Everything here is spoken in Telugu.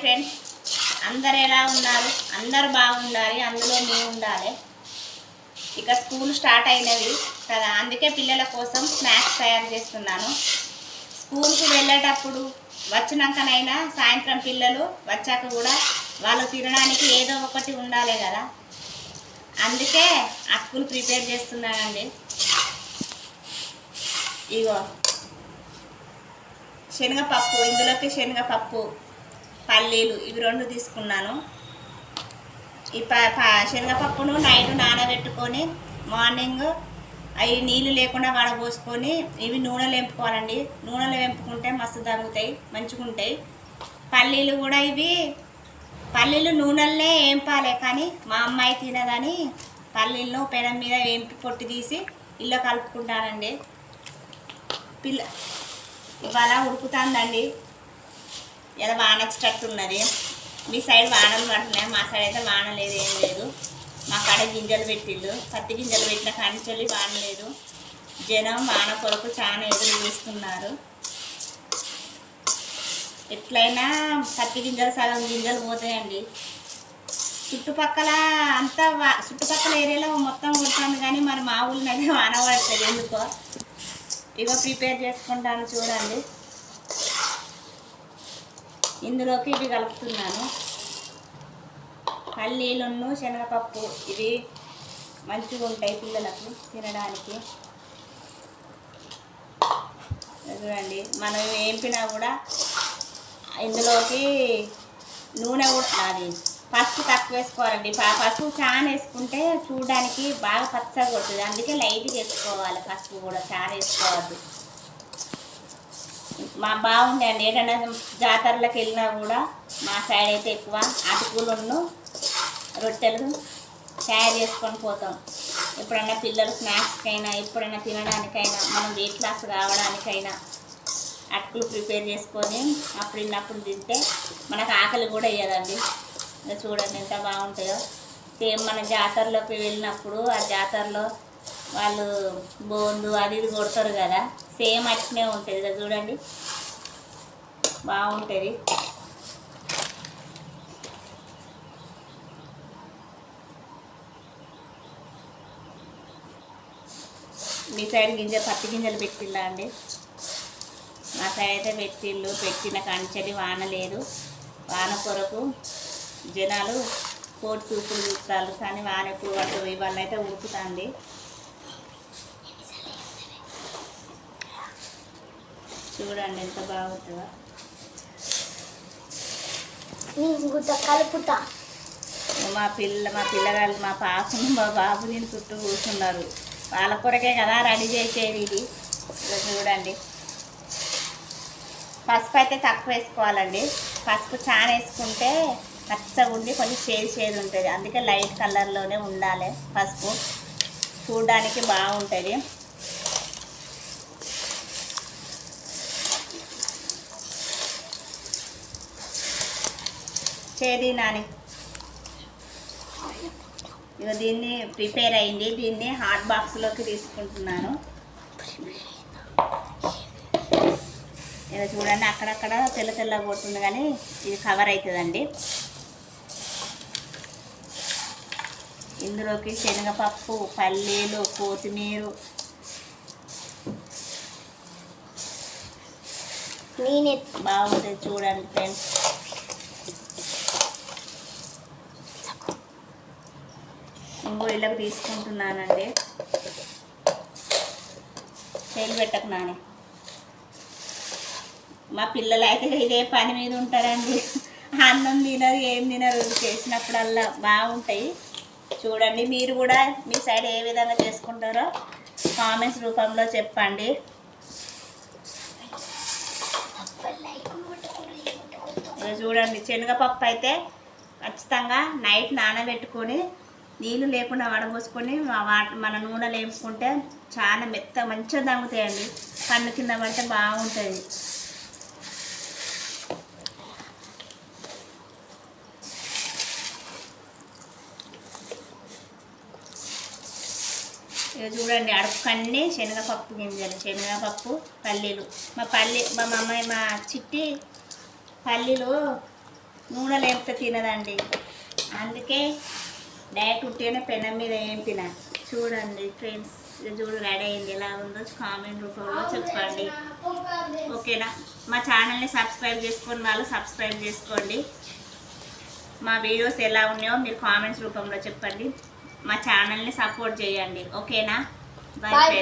ఫ్రెండ్స్ అందరు ఎలా ఉన్నారు? అందరు బాగుండాలి. అందులో మేము ఉండాలి. ఇక స్కూల్ స్టార్ట్ అయినవి. కదా అందుకే పిల్లల కోసం స్నాక్స్ తయారు చేస్తున్నాను. స్కూల్కి వెళ్ళేటప్పుడు వచ్చినాకనైనా సాయంత్రం పిల్లలు వచ్చాక కూడా వాళ్ళు తినడానికి ఏదో ఒకటి ఉండాలి కదా. అందుకే అక్కులు ప్రిపేర్ చేస్తున్నానండి. ఇగో శనగపప్పు ఇందులోకి శనగపప్పు. పల్లీలు ఇవి రెండు తీసుకున్నాను. ఈ ప ప- శనగపప్పును నైట్ నానబెట్టుకొని మార్నింగ్ అవి నీళ్ళు లేకుండా వడబోసుకొని ఇవి నూనెలు వెంపుకోవాలండి నూనెలు వెంపుకుంటే మస్తు తగ్గుతాయి మంచిగా ఉంటాయి. పల్లీలు కూడా ఇవి పల్లీలు నూనెలనే వేంపాలే కానీ మా అమ్మాయి తినదని పల్లీలను పెనం మీద వేంపి పొట్టి తీసి ఇల్లు కలుపుకుంటానండి. పిల్ల ఇవాళ ఉడుకుతుందండి. ఇలా వాన వచ్చేటట్టు ఉన్నది. మీ సైడ్ వానలు పడుతున్నాయి? మా సైడ్ అయితే వాన లేదు ఏం లేదు. మా కాడ గింజలు పెట్టిళ్ళు. పత్తి గింజలు పెట్టిన కాంచెల్లి వాన లేదు. జనం వాన కొరకు చాలా ఎదురు చూస్తున్నారు. ఎట్లయినా పత్తి గింజలు సగం గింజలు పోతాయండి. చుట్టుపక్కల అంతా చుట్టుపక్కల ఏరియాలో మొత్తం కొడుతుంది కానీ మరి మా ఊళ్ళో అయితే వాన పడుతుంది ఎందుకో? ఇగో ప్రిపేర్ చేసుకుంటాను చూడండి. ఇందులోకి ఇవి కలుపుతున్నాను. పల్లీలున్ను శనగపప్పు ఇవి మంచిగా ఉంటాయి పిల్లలకు తినడానికి. చూడండి మనం వేంపినా కూడా ఇందులోకి నూనె కూడా అది పసుపు తక్కువ వేసుకోవాలండి. ప- పసుపు చాలా వేసుకుంటే చూడడానికి బాగా పచ్చగా కొడుతుంది. అందుకే లైట్గా వేసుకోవాలి పసుపు కూడా చాలా వేసుకోవద్దు. మా బాగుంది అండి ఏదైనా జాతరలకు వెళ్ళినా కూడా మా సైడ్ అయితే ఎక్కువ అటుకులను రొట్టెలు తయారు చేసుకొని పోతాం. ఎప్పుడైనా పిల్లలు స్నాక్స్కైనా ఎప్పుడైనా తినడానికైనా మనం వెయిట్ లాస్ కావడానికైనా అటుకులు ప్రిపేర్ చేసుకొని అప్పుడు ఇన్నప్పుడు తింటే మనకు ఆకలి కూడా వేయదండి. చూడండి ఎంత బాగుంటాయో. సేమ్ మన జాతరలోకి వెళ్ళినప్పుడు ఆ జాతరలో వాళ్ళు బోందు అది ఇది కొడతారు కదా. సేమ్ అట్నే ఉంటుంది. కదా చూడండి. బాగుంటుంది. మీ సైడ్ గింజ పత్తి గింజలు పెట్టిల్లా అండి? మా సైడ్ అయితే పెట్టిళ్ళు పెట్టిన కంచెడి వాన లేదు. వాన కొరకు జనాలు కోటి చూపులు చూస్తారు కానీ వాన ఎప్పుడు పడుతుంది ఇవాళ అయితే ఉడుకుతుంది. చూడండి ఎంత బాగుంటుందో. కలుపుతా. మా పిల్ల మా పిల్లగాళ్ళు మా పాపను మా బాబు నేను చుట్టూ కూర్చున్నారు. వాళ్ళ కొరకే కదా రెడీ చేసేది ఇది. చూడండి. పసుపు అయితే తక్కువ వేసుకోవాలండి. పసుపు చాలా వేసుకుంటే పచ్చగా ఉండి కొంచెం షేడ్ షేడ్ ఉంటుంది. అందుకే లైట్ కలర్లోనే ఉండాలి పసుపు. చూడడానికి బాగుంటుంది. చేది నాని. ఇక దీన్ని ప్రిపేర్ అయింది. దీన్ని హాట్ బాక్స్లోకి తీసుకుంటున్నాను. ఇక చూడండి అక్కడక్కడ తెల్ల తెల్ల పోతుంది కానీ ఇది కవర్ అవుతుందండి ఇందులోకి శనగపప్పు పల్లీలు కొత్తిమీర. బాగుంటుంది చూడండి ఫ్రెండ్స్. ఇంకో తీసుకుంటున్నానండి. చేలు పెట్టకు నాని మా పిల్లలు అయితే ఇదే పని మీద ఉంటారండి. అన్నం తినరు ఏం తినరు చేసినప్పుడల్లా బాగుంటాయి. చూడండి మీరు కూడా మీ సైడ్ ఏ విధంగా చేసుకుంటారో కామెంట్స్ రూపంలో చెప్పండి. చూడండి శనగపప్పు అయితే ఖచ్చితంగా నైట్ నానబెట్టుకొని నీళ్ళు లేకుండా వడబోసుకొని వా- మన నూనె లేపుకుంటే చాలా మెత్త మంచిగా తగ్గుతాయండి కన్ను కింద పడితే బాగుంటుంది ఇక చూడండి అడుపుకన్నీ శనగపప్పు గింజలు శనగపప్పు పల్లీలు. మా పల్లి మా అమ్మాయి మా చిట్టి పల్లీలు నూనె లేపితే తినదండి. అందుకే డైరెక్ట్ ఉట్టిగానే పెనం మీద ఏంపిన చూడండి ఫ్రెండ్స్ చూడు రెడీ అయింది. ఎలా ఉందో కామెంట్ రూపంలో చెప్పండి. ఓకేనా? మా ఛానల్ని సబ్స్క్రైబ్ చేసుకున్న వాళ్ళు సబ్స్క్రైబ్ చేసుకోండి. మా వీడియోస్ ఎలా ఉన్నాయో మీరు కామెంట్స్ రూపంలో చెప్పండి. మా ఛానల్ని సపోర్ట్ చేయండి. ఓకేనా? Bye friends